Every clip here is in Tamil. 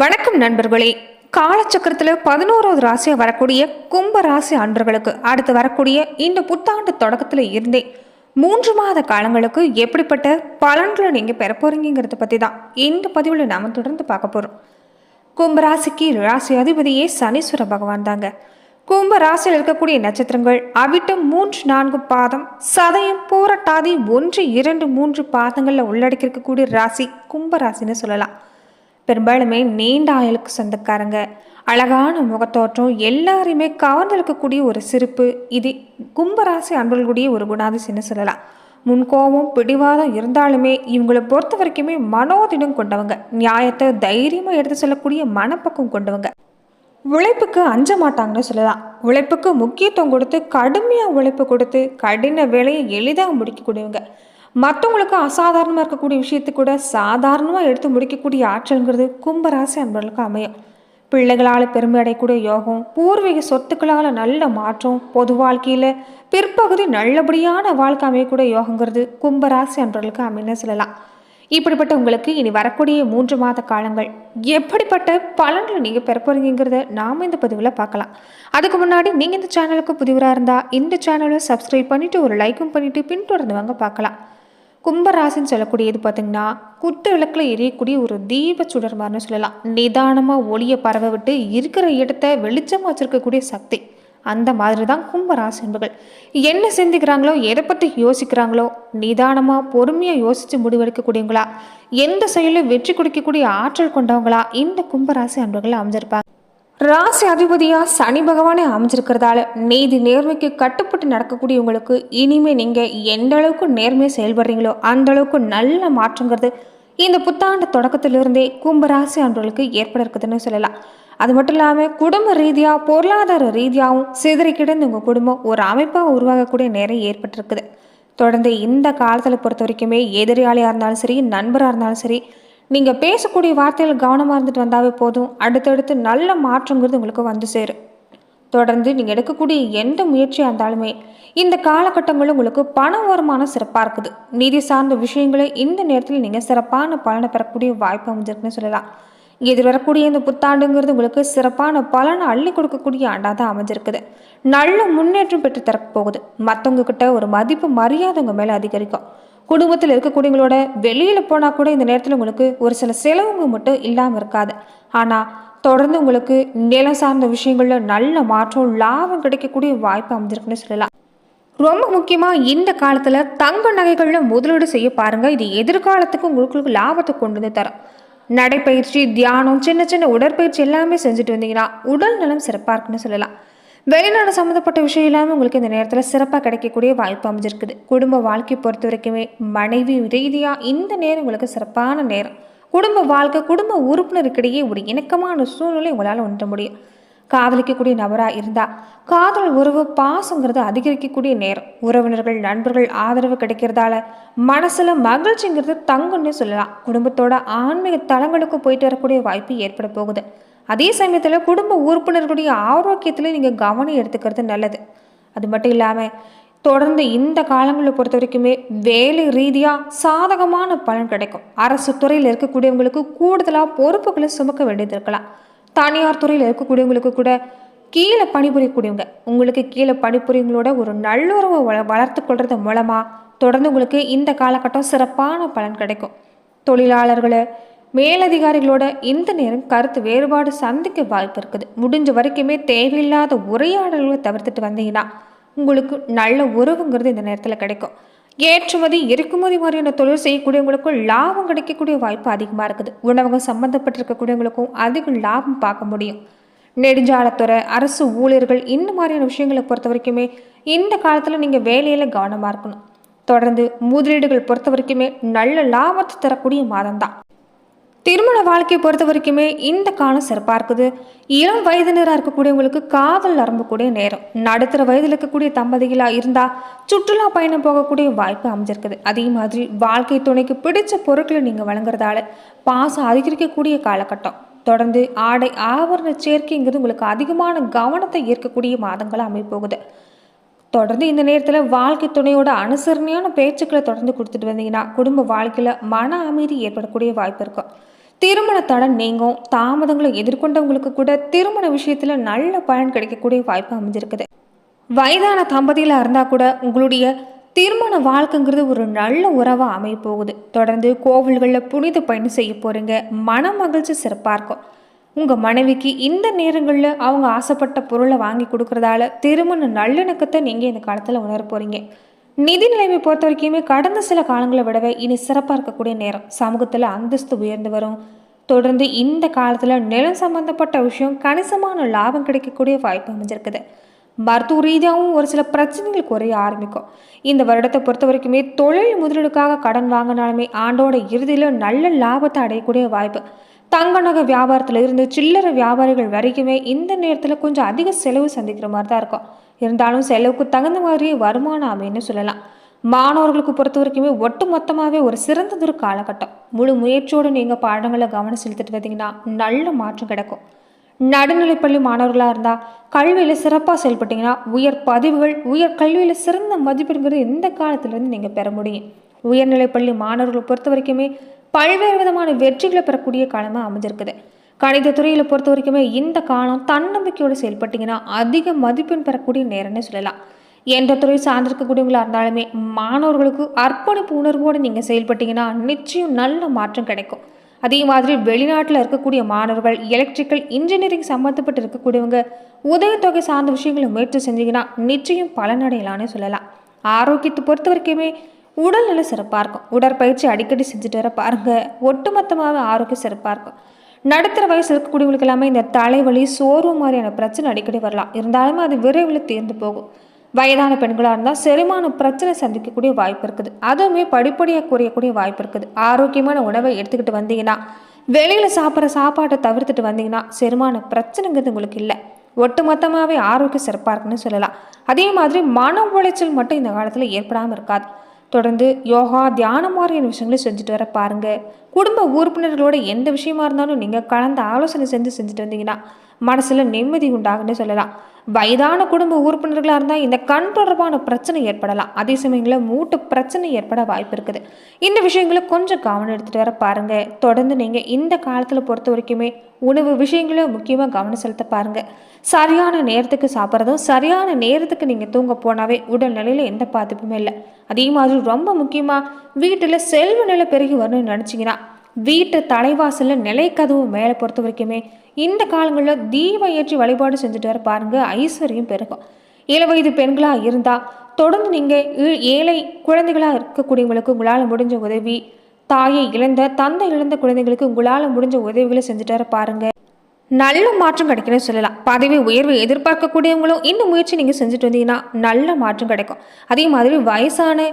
வணக்கம் நண்பர்களே. காலச்சக்கரத்தில் பதினோராவது ராசியாக வரக்கூடிய கும்ப ராசி அன்பர்களுக்கு அடுத்து வரக்கூடிய இந்த புத்தாண்டு தொடக்கத்தில் இருந்தே மூன்று மாத காலங்களுக்கு எப்படிப்பட்ட பலன்களை நீங்கள் பெற போகிறீங்கிறத பற்றி தான் இந்த பதிவில் நாம் தொடர்ந்து பார்க்க போகிறோம் கும்பராசிக்கு ராசி அதிபதியே சனீஸ்வர பகவான் தாங்க. கும்ப ராசியில் இருக்கக்கூடிய நட்சத்திரங்கள் அவிட்டம் மூன்று நான்கு பாதம் சதயம் போராட்டாதி ஒன்று இரண்டு மூன்று பாதங்களில் உள்ளடக்கியிருக்கக்கூடிய ராசி கும்ப ராசின்னு சொல்லலாம். பெரும்பாலுமே நீண்ட ஆயுளுக்கு சொந்தக்காரங்க. அழகான முகத்தோற்றம் எல்லாரையுமே கவர்ந்திருக்கக்கூடிய ஒரு சிரிப்பு. இது கும்பராசி அன்பர்களுடைய ஒரு குணாதிசயம்னு சொல்லலாம். முன்கோபம் பிடிவாதம் இருந்தாலுமே இவங்களை பொறுத்த வரைக்குமே மனோதிடம் கொண்டவங்க. நியாயத்தை தைரியமாக எடுத்து சொல்லக்கூடிய மனப்பக்கம் கொண்டவங்க. உழைப்புக்கு அஞ்ச மாட்டாங்கன்னு சொல்லலாம். உழைப்புக்கு முக்கியத்துவம் கொடுத்து கடுமையாக உழைப்பு கொடுத்து கடின வேலையை எளிதாக முடிக்கக்கூடியவங்க. மற்றவங்களுக்கு அசாதாரணமாக இருக்கக்கூடிய விஷயத்தை கூட சாதாரணமாக எடுத்து முடிக்கக்கூடிய ஆற்றல்ங்கிறது கும்பராசி அன்பர்களுக்கு அமையும். பிள்ளைகளால் பெருமை அடையக்கூடிய யோகம் பூர்வீக சொத்துக்களால் நல்ல மாற்றம் பொது வாழ்க்கையில் பிற்பகுதி நல்லபடியான வாழ்க்கை அமையக்கூடிய யோகங்கிறது கும்பராசி அன்பர்களுக்கு அமைன்னு சொல்லலாம். இப்படிப்பட்ட உங்களுக்கு இனி வரக்கூடிய மூன்று மாத காலங்கள் எப்படிப்பட்ட பலன்களை நீங்கள் பெற போறீங்கிறத நாம் இந்த பதிவில் பார்க்கலாம். அதுக்கு முன்னாடி நீங்கள் இந்த சேனலுக்கு புதிவராக இருந்தால் இந்த சேனலை சப்ஸ்கிரைப் பண்ணிவிட்டு ஒரு லைக்கும் பண்ணிவிட்டு பின்தொடர்ந்து வாங்க பார்க்கலாம். கும்பராசின்னு சொல்லக்கூடியது பார்த்திங்கன்னா குத்து விளக்கில் எரியக்கூடிய ஒரு தீப சுடர் சொல்லலாம். நிதானமாக ஒளியை பரவ விட்டு இருக்கிற இடத்த வெளிச்சமாக வச்சுருக்கக்கூடிய சக்தி. அந்த மாதிரி தான் கும்பராசி என்பர்கள். என்ன சிந்திக்கிறாங்களோ எதை பற்றி யோசிக்கிறாங்களோ நிதானமாக பொறுமையாக யோசித்து முடிவெடுக்கக்கூடியவங்களா எந்த செயலும் வெற்றி கொடுக்கக்கூடிய ஆற்றல் கொண்டவங்களா இந்த கும்பராசி அன்பர்கள் அமைஞ்சிருப்பாங்க. ராசி அதிபதியாக சனி பகவானே அமைஞ்சிருக்கிறதால நீதி நேர்மைக்கு கட்டுப்பட்டு நடக்கக்கூடியவங்களுக்கு இனிமே நீங்கள் எந்த அளவுக்கு நேர்மையாக செயல்படுறீங்களோ அந்த அளவுக்கு நல்ல மாற்றங்கிறது இந்த புத்தாண்டு தொடக்கத்திலிருந்தே கும்பராசி அன்பர்களுக்கு ஏற்பட இருக்குதுன்னு சொல்லலாம். அது மட்டும் இல்லாமல் குடும்ப ரீதியாக பொருளாதார ரீதியாகவும் சிதறி கிடந்த உங்கள் குடும்பம் ஒரு அமைப்பாக உருவாகக்கூடிய நேரம் ஏற்பட்டிருக்குது. தொடர்ந்து இந்த காலத்தில் பொறுத்த வரைக்குமே எதிரியாளியாக இருந்தாலும் சரி நண்பராக இருந்தாலும் சரி நீங்கள் பேசக்கூடிய வார்த்தைகள் கவனமாக இருந்துட்டு வந்தாவே போதும். அடுத்தடுத்து நல்ல மாற்றங்கிறது உங்களுக்கு வந்து சேரும். தொடர்ந்து நீங்கள் எடுக்கக்கூடிய எந்த முயற்சியாக இருந்தாலுமே இந்த காலகட்டங்களும் உங்களுக்கு பண வருமானம் சிறப்பாக இருக்குது. நிதி சார்ந்த விஷயங்களை இந்த நேரத்தில் நீங்கள் சிறப்பான பலனை பெறக்கூடிய வாய்ப்பு அமைஞ்சிருக்குன்னு சொல்லலாம். எதிர்வரக்கூடிய வரக்கூடிய இந்த புத்தாண்டுங்கிறது உங்களுக்கு சிறப்பான பலனை அள்ளி கொடுக்கக்கூடிய ஆண்டாக தான் அமைஞ்சிருக்குது. நல்ல முன்னேற்றம் பெற்று தரப்போகுது போகுது. மற்றவங்க கிட்ட ஒரு மதிப்பு மரியாதை உங்கள் மேலே அதிகரிக்கும். குடும்பத்தில் இருக்கக்கூடியவங்களோட வெளியில் போனால் கூட இந்த நேரத்தில் உங்களுக்கு ஒரு சில செலவுங்க மட்டும் இல்லாமல் இருக்காது. ஆனால் தொடர்ந்து உங்களுக்கு நிலம் சார்ந்த விஷயங்களில் நல்ல மாற்றம் லாபம் கிடைக்கக்கூடிய வாய்ப்பு அமைஞ்சிருக்குன்னு சொல்லலாம். ரொம்ப முக்கியமாக இந்த காலத்தில் தங்க நகைகளில் முதலீடு செய்ய பாருங்கள் இது எதிர்காலத்துக்கு உங்களுக்கு லாபத்தை கொண்டு வந்து தரும். நடைப்பயிற்சி தியானம் சின்ன சின்ன உடற்பயிற்சி எல்லாமே செஞ்சுட்டு வந்தீங்கன்னா உடல் நலம் சிறப்பாக இருக்குன்னு சொல்லலாம். வெளிநாடு சம்மந்தப்பட்ட விஷயம் இல்லாமல் உங்களுக்கு இந்த நேரத்தில் சிறப்பாக கிடைக்கக்கூடிய வாய்ப்பு அமைஞ்சிருக்குது. குடும்ப வாழ்க்கை பொறுத்த வரைக்குமே மனைவி ரீதியாக இந்த நேரம் உங்களுக்கு சிறப்பான நேரம். குடும்ப வாழ்க்கை குடும்ப உறுப்பினருக்கிடையே ஒரு இணக்கமான சூழ்நிலை உங்களால் ஒன்ற முடியும். காதலிக்கக்கூடிய நபராக இருந்தால் காதல் உறவு பாசங்கிறது அதிகரிக்கக்கூடிய நேரம். உறவினர்கள் நண்பர்கள் ஆதரவு கிடைக்கிறதால மனசில் மகிழ்ச்சிங்கிறது தங்குன்னு சொல்லலாம். குடும்பத்தோட ஆன்மீக தளங்களுக்கு போயிட்டு வரக்கூடிய வாய்ப்பு ஏற்பட போகுது. அதே சமயத்தில் குடும்ப உறுப்பினர்களுடைய ஆரோக்கியத்தில் நீங்கள் கவனம் எடுத்துக்கிறது நல்லது. அது மட்டும் இல்லாமல் தொடர்ந்து இந்த காலங்களை பொறுத்த வரைக்குமே வேலை ரீதியாக சாதகமான பலன் கிடைக்கும். அரசு துறையில் இருக்கக்கூடியவங்களுக்கு கூடுதலாக பொறுப்புகளை சுமக்க வேண்டியது இருக்கலாம். தனியார் துறையில் இருக்கக்கூடியவங்களுக்கு கூட கீழே பணிபுரியக்கூடியவங்க உங்களுக்கு கீழே பணிபுரியவங்களோட ஒரு நல்லுறவை வள வளர்த்து கொள்றது மூலமாக தொடர்ந்து உங்களுக்கு இந்த காலகட்டம் சிறப்பான பலன் கிடைக்கும். தொழிலாளர்களை மேலதிகாரிகளோட இந்த நேரம் கருத்து வேறுபாடு சந்திக்க வாய்ப்பு இருக்குது. முடிஞ்ச வரைக்குமே தேவையில்லாத உரையாடல்களை தவிர்த்துட்டு வந்தீங்கன்னா உங்களுக்கு நல்ல உறவுங்கிறது இந்த நேரத்தில் கிடைக்கும். ஏற்றுமதி இறக்குமதி மாதிரியான தொழில் செய்யக்கூடியவங்களுக்கும் லாபம் கிடைக்கக்கூடிய வாய்ப்பு அதிகமாக இருக்குது. உணவகம் சம்மந்தப்பட்டிருக்கக்கூடியவங்களுக்கும் அதிக லாபம் பார்க்க முடியும். நெடுஞ்சாலத்துறை அரசு ஊழியர்கள் இந்த மாதிரியான விஷயங்களை பொறுத்த வரைக்குமே இந்த காலத்தில் நீங்கள் வேலையில் கவனமாக இருக்கணும். தொடர்ந்து முதலீடுகள் பொறுத்த வரைக்குமே நல்ல லாபத்தை தரக்கூடிய மாதம் தான் திருமண வாழ்க்கையை பொறுத்த வரைக்குமே இந்த காலம் சிறப்பாக இருக்குது இளம் வயதினராக இருக்கக்கூடியவங்களுக்கு காதல் நரம்பக்கூடிய நேரம். நடுத்தர வயதில் இருக்கக்கூடிய தம்பதிகளாக இருந்தால் சுற்றுலா பயணம் போகக்கூடிய வாய்ப்பு அமைஞ்சிருக்குது. அதே மாதிரி வாழ்க்கை துணைக்கு பிடிச்ச பொருட்களை நீங்கள் வழங்குறதால பாசம் அதிகரிக்கக்கூடிய காலகட்டம். தொடர்ந்து ஆடை ஆபரண சேர்க்கைங்கிறது உங்களுக்கு அதிகமான கவனத்தை ஈர்க்கக்கூடிய மாதங்களாக அமைப்போகுது தொடர்ந்து இந்த நேரத்தில் வாழ்க்கை துணையோட அனுசரணையான பேச்சுக்களை தொடர்ந்து கொடுத்துட்டு வந்தீங்கன்னா குடும்ப வாழ்க்கையில் மன அமைதி ஏற்படக்கூடிய வாய்ப்பு இருக்கும். திருமண தடை நீங்கும் தாமதங்களை எதிர்கொண்டவங்களுக்கு கூட திருமண விஷயத்தில் நல்ல பலன் கிடைக்கக்கூடிய வாய்ப்பு அமைஞ்சிருக்குது. வயதான தம்பதியில இருந்தால் கூட உங்களுடைய திருமண வாழ்க்கைங்கிறது ஒரு நல்ல உறவாக அமைய போகுது தொடர்ந்து கோவில்களில் புனித பயணம் செய்ய போகிறீங்க மன மகிழ்ச்சி சிறப்பாக இருக்கும். உங்கள் மனைவிக்கு இந்த நேரங்களில் அவங்க ஆசைப்பட்ட பொருளை வாங்கி கொடுக்குறதால திருமண நல்லிணக்கத்தை நீங்கள் இந்த காலத்தில் உணர போகிறீங்க நிதி நிலைமை பொறுத்த வரைக்குமே கடந்த சில காலங்களை விடவே இனி சிறப்பாக இருக்கக்கூடிய நேரம். சமூகத்தில் அந்தஸ்து உயர்ந்து வரும். தொடர்ந்து இந்த காலத்தில் நிலம் சம்பந்தப்பட்ட விஷயம் கணிசமான லாபம் கிடைக்கக்கூடிய வாய்ப்பு அமைஞ்சிருக்குது. மருத்துவ ரீதியாகவும் ஒரு சில பிரச்சனைகள் குறைய ஆரம்பிக்கும். இந்த வருடத்தை பொறுத்த வரைக்குமே தொழில் முதலீடுக்காக கடன் வாங்கினாலுமே ஆண்டோட இறுதியில் நல்ல லாபத்தை அடையக்கூடிய வாய்ப்பு. தங்க நகை வியாபாரத்தில் இருந்து சில்லறை வியாபாரிகள் வரைக்குமே இந்த நேரத்தில் கொஞ்சம் அதிக செலவு சந்திக்கிற மாதிரி தான் இருக்கும். இருந்தாலும் செலவுக்கு தகுந்த மாதிரி வருமானம் அமைன்னு சொல்லலாம். மாணவர்களுக்கு பொறுத்த வரைக்குமே ஒட்டு மொத்தமாகவே ஒரு சிறந்ததொரு காலகட்டம். முழு முயற்சியோடு நீங்கள் பாடங்களை கவனம் செலுத்திட்டு வந்தீங்கன்னா நல்ல மாற்றம் கிடைக்கும். நடுநிலைப்பள்ளி மாணவர்களாக இருந்தால் கல்வியில் சிறப்பாக செயல்பட்டீங்கன்னா உயர் பதிவுகள் உயர் கல்வியில் சிறந்த மதிப்பெண்கிறது இந்த காலத்திலேருந்து நீங்கள் பெற முடியும். உயர்நிலைப்பள்ளி மாணவர்களை பொறுத்த வரைக்குமே பல்வேறு விதமான வெற்றிகளை பெறக்கூடிய காலமாக அமைஞ்சிருக்குது. கணித துறையில் பொறுத்த வரைக்குமே இந்த காலம் தன்னம்பிக்கையோடு செயல்பட்டீங்கன்னா அதிக மதிப்பெண் பெறக்கூடிய நேரம்னு சொல்லலாம். எந்த துறை சார்ந்திருக்கக்கூடியவங்களாக இருந்தாலுமே மாணவர்களுக்கு அர்ப்பணிப்பு உணர்வோடு நீங்கள் செயல்பட்டீங்கன்னா நிச்சயம் நல்ல மாற்றம் கிடைக்கும். அதே மாதிரி வெளிநாட்டில் இருக்கக்கூடிய மாணவர்கள் எலக்ட்ரிக்கல் இன்ஜினியரிங் சம்மந்தப்பட்டு இருக்கக்கூடியவங்க உதவித்தொகை சார்ந்த விஷயங்களை முயற்சி செஞ்சீங்கன்னா நிச்சயம் பலனடையலான்னு சொல்லலாம். ஆரோக்கியத்தை பொறுத்த வரைக்குமே உடல்நிலை சிறப்பாக இருக்கும். உடற்பயிற்சி அடிக்கடி செஞ்சுட்டு வர பாருங்கள் ஒட்டுமொத்தமாகவே ஆரோக்கியம் சிறப்பாக இருக்கும். நடுத்தர வயசு இருக்கக்கூடியவங்களுக்கு எல்லாமே இந்த தலைவலி சோர்வு மாதிரியான பிரச்சனை அடிக்கடி வரலாம். இருந்தாலுமே அது விரைவில் தீர்ந்து போகும். வயதான பெண்களாக இருந்தால் செரிமான பிரச்சனை சந்திக்கக்கூடிய வாய்ப்பு இருக்குது. அதுவுமே படிப்படியாக குறையக்கூடிய வாய்ப்பு இருக்குது. ஆரோக்கியமான உணவை எடுத்துக்கிட்டு வந்தீங்கன்னா வெளியில் சாப்பிட்ற சாப்பாட்டை தவிர்த்துட்டு வந்தீங்கன்னா செரிமான பிரச்சனைங்கிறது உங்களுக்கு இல்லை. ஒட்டுமொத்தமாகவே ஆரோக்கியம் சிறப்பாக இருக்குன்னு சொல்லலாம். அதே மாதிரி மன உளைச்சல் மட்டும் இந்த காலத்தில் ஏற்படாமல் இருக்காது. தொடர்ந்து யோகா தியானம் மாதிரியான விஷயங்களையும் செஞ்சுட்டு வர பாருங்கள் குடும்ப உறுப்பினர்களோட எந்த விஷயமா இருந்தாலும் நீங்கள் கலந்து ஆலோசனை செஞ்சு செஞ்சுட்டு வந்தீங்கன்னா மனசில் நிம்மதி உண்டாகுன்னு சொல்லலாம். வயதான குடும்ப உறுப்பினர்களாக இருந்தால் இந்த கண் தொடர்பான பிரச்சனை ஏற்படலாம். அதே சமயங்களில் மூட்டு பிரச்சனை ஏற்பட வாய்ப்பு இருக்குது. இந்த விஷயங்களை கொஞ்சம் கவனம் எடுத்துகிட்டு வர பாருங்கள் தொடர்ந்து நீங்கள் இந்த காலத்தில் பொறுத்த வரைக்குமே உணவு விஷயங்களும் முக்கியமாக கவனம் செலுத்த பாருங்கள் சரியான நேரத்துக்கு சாப்பிட்றதும் சரியான நேரத்துக்கு நீங்கள் தூங்க போனாவே உடல்நிலையில் எந்த பாதிப்புமே இல்லை. அதே மாதிரி ரொம்ப முக்கியமாக வீட்டில் செல்வ நிலை பெருகி வரணும்னு நினச்சிங்கன்னா வீட்டு தலைவாசலில் நிலைக்கதவு மேலே பொறுத்த வரைக்குமே இந்த காலங்களில் தீபம் ஏற்றி வழிபாடு செஞ்சுட்டு வர பாருங்கள் ஐஸ்வர்யம் பெருகும். இளவயது பெண்களாக இருந்தால் தொடர்ந்து நீங்கள் ஏழை குழந்தைகளாக இருக்கக்கூடியவங்களுக்கு உங்களால் முடிஞ்ச உதவி தாயை இழந்த தந்தை இழந்த குழந்தைகளுக்கு உங்களால் முடிஞ்ச உதவிகளை செஞ்சுட்டு வர பாருங்கள் நல்ல மாற்றம் கிடைக்கும்னு சொல்லலாம். பதவி உயர்வு எதிர்பார்க்கக்கூடியவங்களும் இந்த முயற்சி நீங்கள் செஞ்சுட்டு வந்தீங்கன்னா நல்ல மாற்றம் கிடைக்கும். அதே மாதிரி வயசான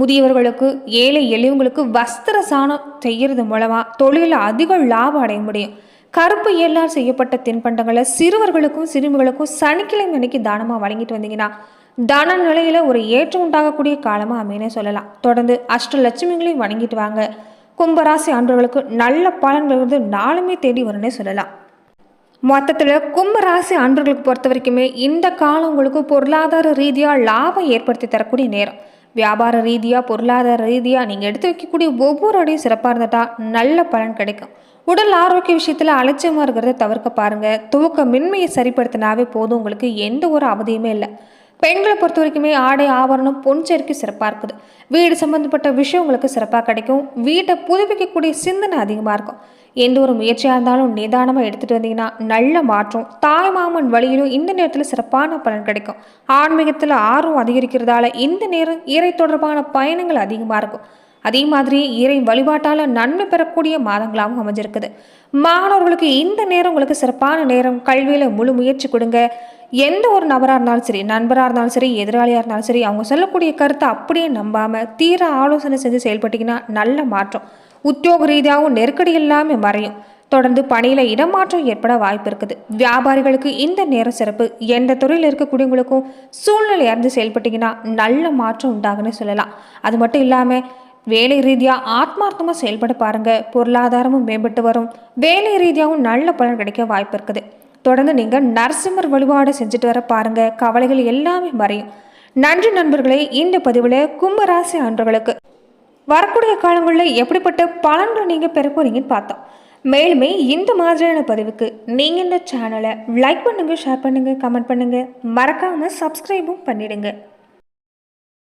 முதியவர்களுக்கு ஏழை எளியவங்களுக்கு வஸ்திர சாணம் செய்கிறது மூலமாக தொழிலில் அதிக லாபம் அடைய முடியும். கருப்பு ஏழால் செய்யப்பட்ட தின்பண்டங்களை சிறுவர்களுக்கும் சிறுமிகளுக்கும் சனிக்கிழமை அன்னைக்கு தானமாக வழங்கிட்டு வந்தீங்கன்னா தன நிலையில் ஒரு ஏற்றம் உண்டாகக்கூடிய காலமாக அமையனே சொல்லலாம். தொடர்ந்து அஷ்டலட்சுமிகளையும் வணங்கிட்டு வாங்க. கும்பராசி ஆண்டவர்களுக்கு நல்ல பலன்கள் வந்து நாளுமே தேடி வரும்னே சொல்லலாம். மொத்தத்தில் கும்பராசி ஆண்டவர்களுக்கு பொறுத்த வரைக்குமே இந்த காலம் உங்களுக்கு பொருளாதார ரீதியாக லாபம் ஏற்படுத்தி தரக்கூடிய நேரம். வியாபார ரீதியாக பொருளாதார ரீதியாக நீங்கள் எடுத்து வைக்கக்கூடிய ஒவ்வொரு அடையும் சிறப்பாக இருந்துட்டா நல்ல பலன் கிடைக்கும். உடல் ஆரோக்கிய விஷயத்தில் அலட்சியமாக இருக்கிறத தவிர்க்க பாருங்கள் துவக்க மின்மையை சரிப்படுத்தினாவே போதும். உங்களுக்கு எந்த ஒரு அவதியுமே இல்லை. பெண்களை பொறுத்த வரைக்குமே ஆடை ஆபரணம் பொன் சேர்க்கை சிறப்பாக இருக்குது. வீடு சம்மந்தப்பட்ட விஷயம் உங்களுக்கு சிறப்பாக கிடைக்கும். வீட்டை புதுப்பிக்கக்கூடிய சிந்தனை அதிகமாக இருக்கும். எந்த ஒரு முயற்சியாக இருந்தாலும் நிதானமாக எடுத்துகிட்டு வந்தீங்கன்னா நல்ல மாற்றம். தாய் மாமன் வழியிலும் இந்த நேரத்தில் சிறப்பான பலன் கிடைக்கும். ஆன்மீகத்தில் ஆர்வம் அதிகரிக்கிறதால இந்த நேரம் இறை தொடர்பான பயணங்கள் அதிகமாக இருக்கும். அதே மாதிரி இறை வழிபாட்டால் நன்மை பெறக்கூடிய மாதங்களாகவும் அமைஞ்சிருக்குது. மாணவர்களுக்கு இந்த நேரம் உங்களுக்கு சிறப்பான நேரம். கல்வியில் முழு முயற்சி கொடுங்க. எந்த ஒரு நபராக இருந்தாலும் சரி நண்பராக இருந்தாலும் சரி எதிராளியாக இருந்தாலும் சரி அவங்க சொல்லக்கூடிய கருத்தை அப்படியே நம்பாமல் தீர ஆலோசனை செஞ்சு செயல்பட்டிங்கன்னா நல்ல மாற்றம். உத்தியோக ரீதியாகவும் நெருக்கடி இல்லாமல் மறையும். தொடர்ந்து பணியில் இடமாற்றம் ஏற்பட வாய்ப்பு இருக்குது. வியாபாரிகளுக்கு இந்த நேரம் சிறப்பு எந்த துறையில் இருக்கக்கூடியவங்களுக்கும் சூழ்நிலை அறிந்து செயல்பட்டிங்கன்னா நல்ல மாற்றம் உண்டாகுன்னு சொல்லலாம். அது மட்டும் இல்லாமல் வேலை ரீதியாக ஆத்மார்த்தமாக செயல்பட பாருங்கள் பொருளாதாரமும் மேம்பட்டு வரும். வேலை ரீதியாகவும் நல்ல பலன் கிடைக்க வாய்ப்பு இருக்குது. தொடர்ந்து நீங்கள் நரசிம்மர் வழிபாடு செஞ்சுட்டு வர பாருங்கள் கவலைகள் எல்லாமே மறையும். நன்றி நண்பர்களே இந்த பதிவில் கும்பராசி அன்பர்களுக்கு. வரக்கூடிய காலங்களில் எப்படிப்பட்ட பலன்கள் நீங்கள் பெற போறீங்கன்னு பார்த்தோம். மேலுமே இந்த மாதிரியான பதிவுக்கு நீங்கள் இந்த சேனலை லைக் பண்ணுங்கள் ஷேர் பண்ணுங்கள் கமெண்ட் பண்ணுங்கள் மறக்காமல் சப்ஸ்கிரைபும் பண்ணிடுங்க.